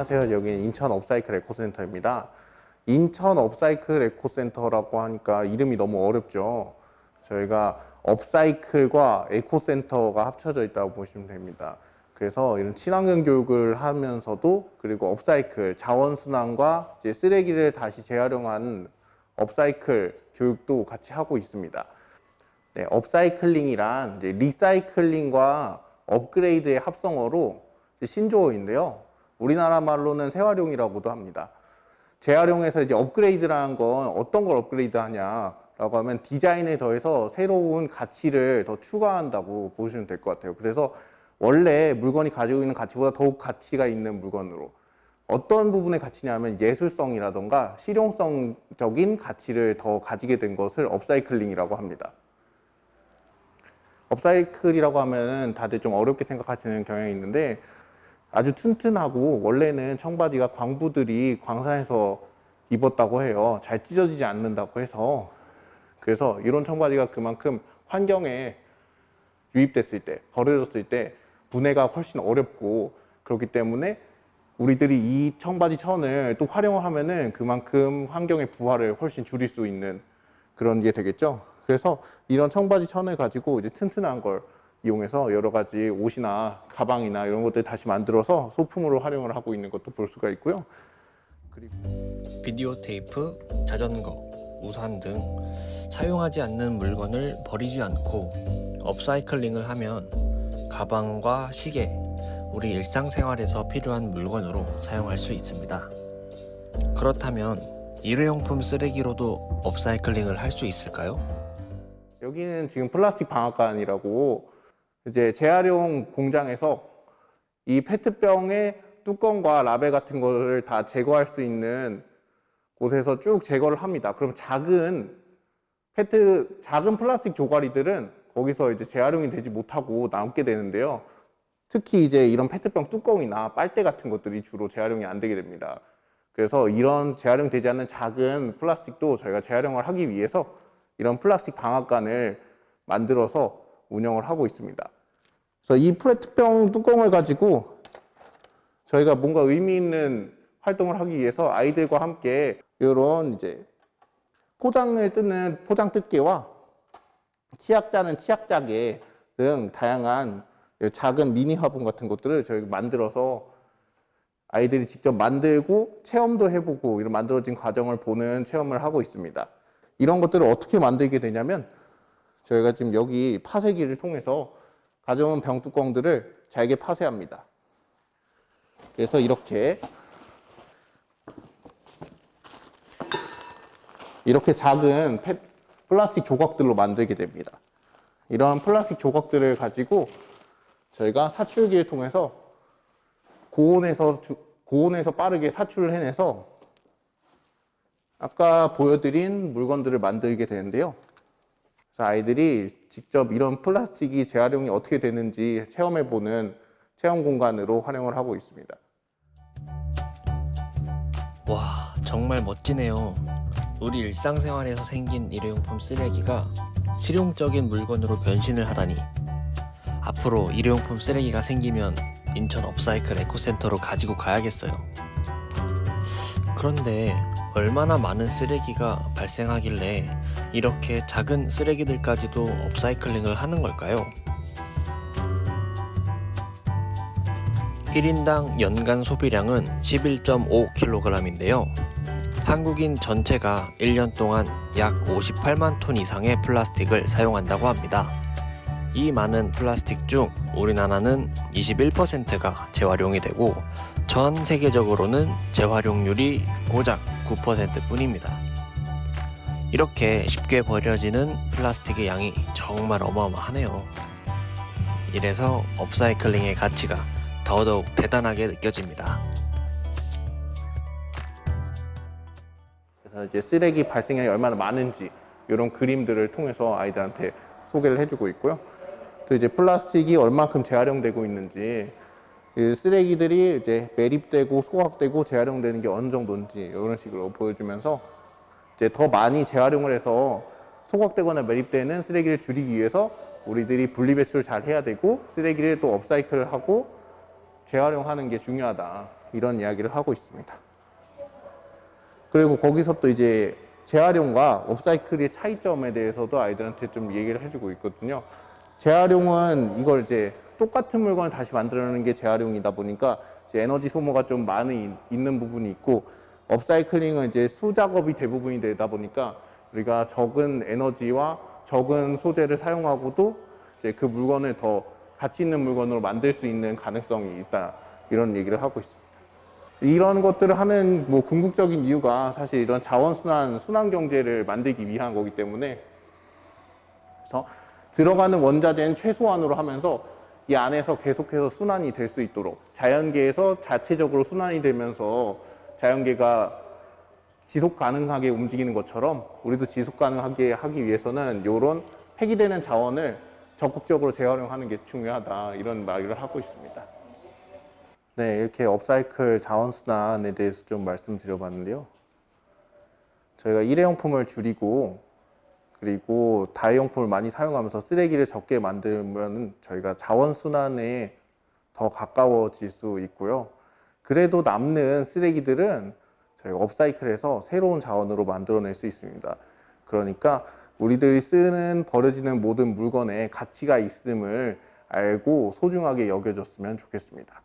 안녕하세요. 여기는 인천 업사이클 에코센터입니다. 인천 업사이클 에코센터라고 하니까 이름이 너무 어렵죠. 저희가 업사이클과 에코센터가 합쳐져 있다고 보시면 됩니다. 그래서 이런 친환경 교육을 하면서도 그리고 업사이클 자원순환과 이제 쓰레기를 다시 재활용하는 업사이클 교육도 같이 하고 있습니다. 네, 업사이클링이란 리사이클링과 업그레이드의 합성어로 신조어인데요. 우리나라 말로는 재활용이라고도 합니다. 재활용에서 이제 업그레이드라는 건 어떤 걸 업그레이드 하냐라고 하면 디자인에 더해서 새로운 가치를 더 추가한다고 보시면 될 것 같아요. 그래서 원래 물건이 가지고 있는 가치보다 더욱 가치가 있는 물건으로 어떤 부분의 가치냐면 예술성이라던가 실용성적인 가치를 더 가지게 된 것을 업사이클링이라고 합니다. 업사이클이라고 하면은 다들 좀 어렵게 생각하시는 경향이 있는데 아주 튼튼하고 원래는 청바지가 광부들이 광산에서 입었다고 해요. 잘 찢어지지 않는다고 해서 그래서 이런 청바지가 그만큼 환경에 유입됐을 때 버려졌을 때 분해가 훨씬 어렵고 그렇기 때문에 우리들이 이 청바지 천을 또 활용을 하면은 그만큼 환경의 부하를 훨씬 줄일 수 있는 그런 게 되겠죠. 그래서 이런 청바지 천을 가지고 이제 튼튼한 걸 이용해서 여러 가지 옷이나 가방이나 이런 것들 다시 만들어서 소품으로 활용을 하고 있는 것도 볼 수가 있고요. 그리고 비디오 테이프, 자전거, 우산 등 사용하지 않는 물건을 버리지 않고 업사이클링을 하면 가방과 시계, 우리 일상생활에서 필요한 물건으로 사용할 수 있습니다. 그렇다면 일회용품 쓰레기로도 업사이클링을 할 수 있을까요? 여기는 지금 플라스틱 방앗간이라고 이제 재활용 공장에서 이 페트병의 뚜껑과 라벨 같은 거를 다 제거할 수 있는 곳에서 쭉 제거를 합니다. 그럼 작은 페트 작은 플라스틱 조가리들은 거기서 이제 재활용이 되지 못하고 남게 되는데요. 특히 이제 이런 페트병 뚜껑이나 빨대 같은 것들이 주로 재활용이 안 되게 됩니다. 그래서 이런 재활용되지 않는 작은 플라스틱도 저희가 재활용을 하기 위해서 이런 플라스틱 방앗간을 만들어서 운영을 하고 있습니다. 그래서 이 페트병 뚜껑을 가지고 저희가 뭔가 의미 있는 활동을 하기 위해서 아이들과 함께 이런 이제 포장을 뜯는 포장 뜯개와 치약 짜는 치약 짜개 등 다양한 작은 미니 화분 같은 것들을 저희가 만들어서 아이들이 직접 만들고 체험도 해보고 이런 만들어진 과정을 보는 체험을 하고 있습니다. 이런 것들을 어떻게 만들게 되냐면 저희가 지금 여기 파쇄기를 통해서 가져온 병뚜껑들을 잘게 파쇄합니다. 그래서 이렇게 이렇게 작은 페- 플라스틱 조각들로 만들게 됩니다. 이런 플라스틱 조각들을 가지고 저희가 사출기를 통해서 고온에서 주- 고온에서 빠르게 사출을 해내서 아까 보여드린 물건들을 만들게 되는데요. 그래서 아이들이 직접 이런 플라스틱이 재활용이 어떻게 되는지 체험해보는 체험 공간으로 활용을 하고 있습니다. 와, 정말 멋지네요. 우리 일상생활에서 생긴 일회용품 쓰레기가 실용적인 물건으로 변신을 하다니. 앞으로 일회용품 쓰레기가 생기면 인천 업사이클 에코센터로 가지고 가야겠어요. 그런데 얼마나 많은 쓰레기가 발생하길래 이렇게 작은 쓰레기들까지도 업사이클링을 하는 걸까요? 1인당 연간 소비량은 11.5kg인데요. 한국인 전체가 1년 동안 약 58만 톤 이상의 플라스틱을 사용한다고 합니다. 이 많은 플라스틱 중 우리나라는 21%가 재활용이 되고 전 세계적으로는 재활용률이 고작 9% 뿐입니다. 이렇게 쉽게 버려지는 플라스틱의 양이 정말 어마어마하네요. 이래서 업사이클링의 가치가 더더욱 대단하게 느껴집니다. 그래서 이제 쓰레기 발생량이 얼마나 많은지 이런 그림들을 통해서 아이들한테 소개를 해주고 있고요. 또 이제 플라스틱이 얼마큼 재활용되고 있는지 그 쓰레기들이 이제 매립되고 소각되고 재활용되는 게 어느 정도인지 이런 식으로 보여주면서 이제 더 많이 재활용을 해서 소각되거나 매립되는 쓰레기를 줄이기 위해서 우리들이 분리 배출을 잘 해야 되고 쓰레기를 또 업사이클을 하고 재활용하는 게 중요하다. 이런 이야기를 하고 있습니다. 그리고 거기서 또 이제 재활용과 업사이클의 차이점에 대해서도 아이들한테 좀 얘기를 해주고 있거든요. 재활용은 이걸 이제 똑같은 물건을 다시 만들어내는 게 재활용이다 보니까 에너지 소모가 좀 많이 있는 부분이 있고 업사이클링은 이제 수작업이 대부분이 되다 보니까 우리가 적은 에너지와 적은 소재를 사용하고도 이제 그 물건을 더 가치 있는 물건으로 만들 수 있는 가능성이 있다 이런 얘기를 하고 있습니다. 이런 것들을 하는 뭐 궁극적인 이유가 사실 이런 자원순환, 순환 경제를 만들기 위한 거기 때문에 그래서 들어가는 원자재는 최소한으로 하면서 이 안에서 계속해서 순환이 될 수 있도록 자연계에서 자체적으로 순환이 되면서 자연계가 지속 가능하게 움직이는 것처럼 우리도 지속 가능하게 하기 위해서는 이런 폐기되는 자원을 적극적으로 재활용하는 게 중요하다 이런 말을 하고 있습니다. 네, 이렇게 업사이클 자원 순환에 대해서 좀 말씀드려봤는데요. 저희가 일회용품을 줄이고 그리고 다회용품을 많이 사용하면서 쓰레기를 적게 만들면 저희가 자원 순환에 더 가까워질 수 있고요. 그래도 남는 쓰레기들은 저희가 업사이클해서 새로운 자원으로 만들어낼 수 있습니다. 그러니까 우리들이 쓰는 버려지는 모든 물건에 가치가 있음을 알고 소중하게 여겨줬으면 좋겠습니다.